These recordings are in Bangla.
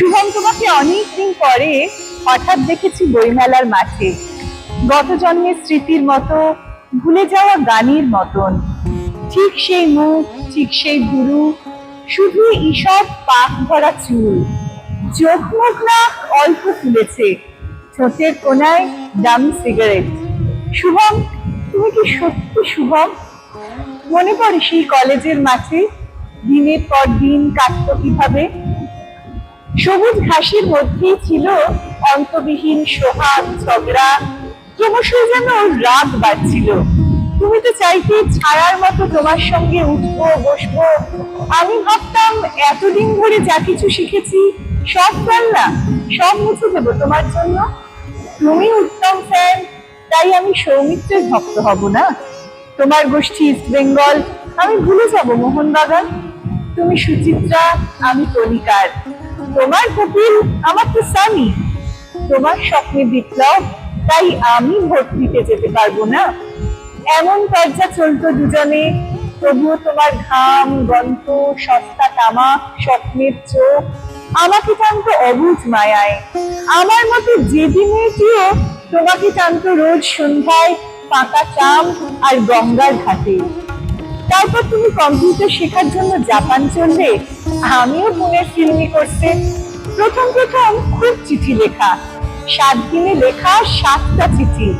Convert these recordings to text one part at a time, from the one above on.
শুভম তোমাকে অনেকদিন পরে হঠাৎ দেখেছি বইমেলার মাঠে। গত জন্মের স্মৃতির মতো, ভুলে যাওয়া গানের মতন। ঠিক সেই মুখ, ঠিক সেই গুরু, শুধু ঈষৎ পাক ভরা চুল। চোখ মুখ না, অল্প ফুলেছে। ঠোঁটের কোনায় দামি সিগারেট। শুভম, তুমি কি সত্যি শুভম? মনে পড়ে সেই কলেজের মাঠে দিনের পর দিন কাটতো কীভাবে? সবুজ ঘাসের মধ্যেই ছিল অন্তবিহীন সোহাগ, ঝগড়া। ক্রমশই যেন রাগ বাড়ছিল। তুমি তো চাইতে ছায়ার মতো তোমার সঙ্গে উঠবো, বসবো। আমি ভাবতাম, এতদিন ধরে যা কিছু শিখেছি, সব না সব মুছে দেবো তোমার জন্য। তুমি উত্তম ফ্যান তাই আমি সৌমিত্রের ভক্ত হব না? তোমার গোষ্ঠী ইস্ট বেঙ্গল আমি ভুলে যাব মোহনবাগান। তুমি সুচিত্রা, আমি কণিকার তোমার কপিল আমার তো সানি তোমার স্বপ্নে বিপ্লব, তাই আমি ভোট দিতে যেতে পারব না। এমন চর্চা চলতো দুজনে, তবুও তোমার ঘাম, গন্ধ, সস্তা তামাক স্বপ্নের চোখ, আমাকে টানতো অবুঝ মায়ায়। আমার মতো যেদি মেয়েটিও তোমাকে টানতো রোজ সন্ধ্যায় পাকা চাম আর গঙ্গার ঘাটে। তারপর তুমি কম্পিউটার শেখার জন্য জাপান চললে, আমিও পুনের ফিল্মি করতে। প্রথম প্রথম খুব চিঠি লেখা। সাত দিনে লেখা সাতটা চিঠি।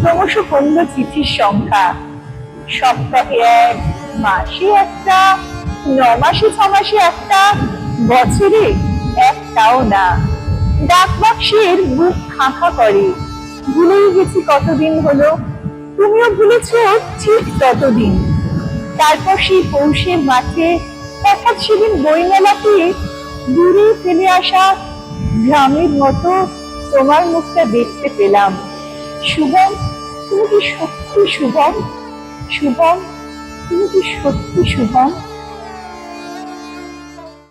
ক্রমশ কমল চিঠির সংখ্যা। সপ্তাহে এক, মাসে একটা, ন মাসে ছ মাসে একটা, বছরে একটাও না। ডাক বাক্সের বুক খাঁখা করে। ভুলেই গেছি কতদিন হলো। তুমিও ভুলেছ ঠিক ততদিন। তারপর সেই পৌষে মাঠে হঠাৎ সেদিন বইমেলাতে দূরে ফেলে আসা গ্রামের মতো তোমার মুখটা দেখতে পেলাম। শুভম তুমি কি সত্যি শুভম শুভম তুমি কি সত্যি শুভম